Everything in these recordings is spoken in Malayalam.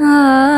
啊。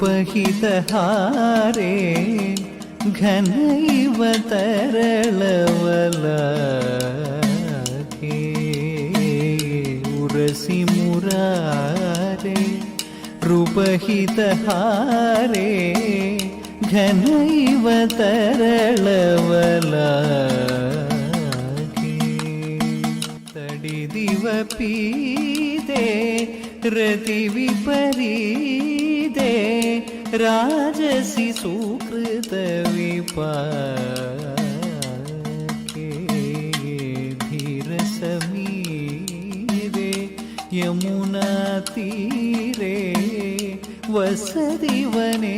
ಉಪಹಿತಹಾರೇ ಘನ ಇವ ತರಳವಲಕೆ ಉರಸಿ ಮುರಾರೆ ರೂಪಹಿತಹಾರೇ ಘನ ಇವ ತರಳವಲಾ तडिदिवपीदे रतिविपरीदे राजसि सुकृतविपाके धीरसमीरे यमुनातीरे वसति वने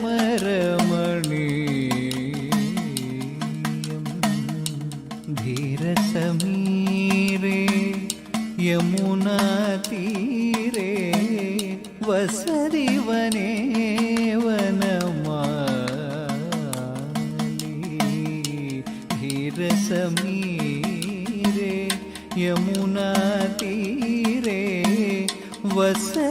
was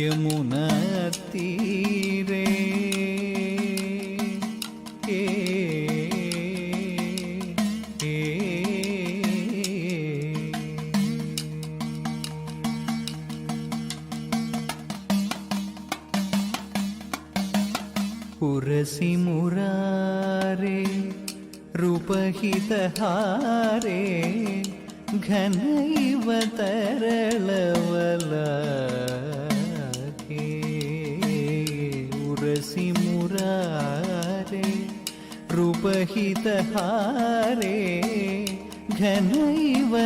യമുനത്തീ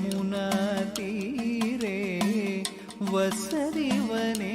യമുന തീരേ വസരിവനേ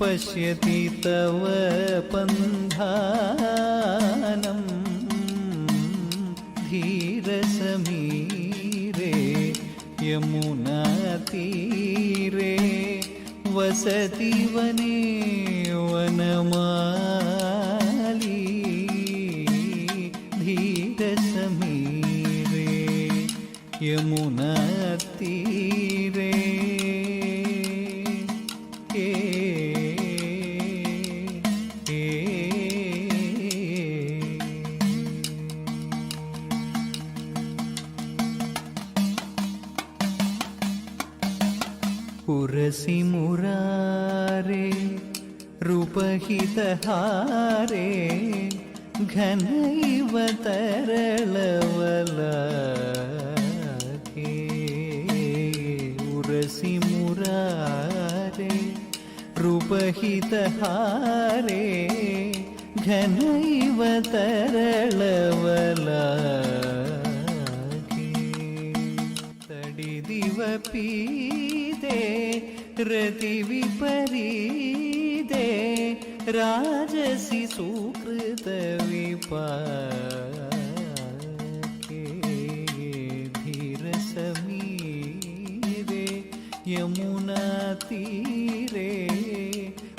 पश्यति तव पन्धानं धीरसमीरे यमुनातीरे वसति वने उपहितहारे घनैव तरलवलाके तडिदिव पीते धीर समी सुकृतविपाके यमुना ती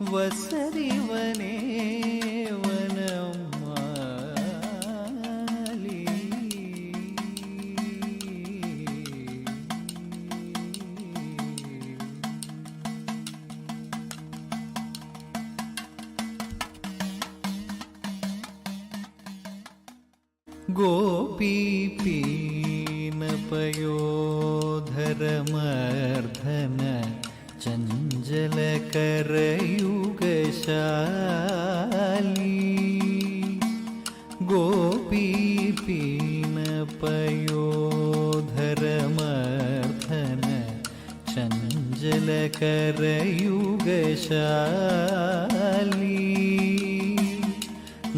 വസരിവനേ चञ्चलकरयुगशाली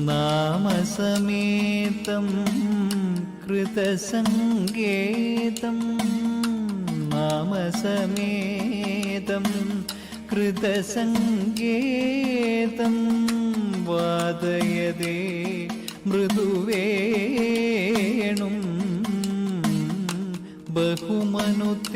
नामसमेतं कृतसङ्गेतं नामसमेतं कृतसङ्गेतं वादयदे मृदुवेणुं बहुमनुतेननुते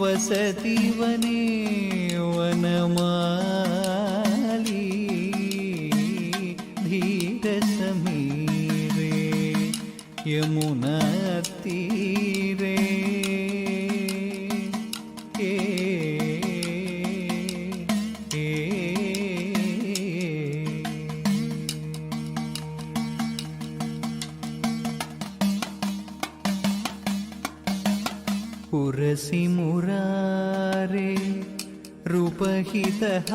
ವಸತಿವನೇ ವನಮಾಲಿ ಧೀರ ಸಮೀರೆ ಯಮುನ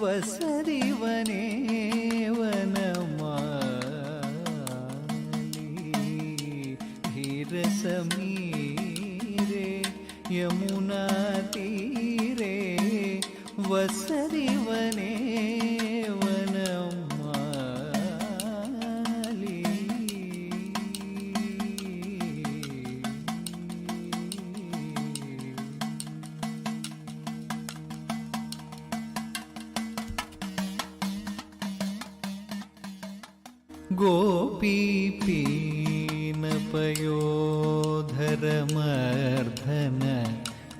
was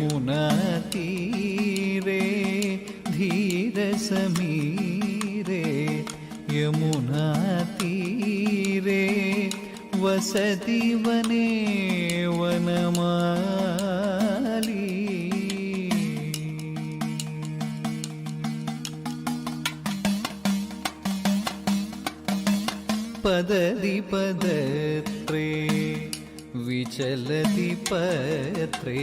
യമുനാ തീരേ ധീര സമീരേ യമുനാ തീരേ വസതി വനേ വനമാലീ പദതി പദത്രേ വിചലതി പത്രേ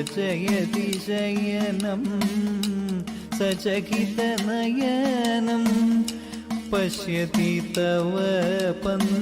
रचयति शयनं सचकितनयनं पश्यति तव पन्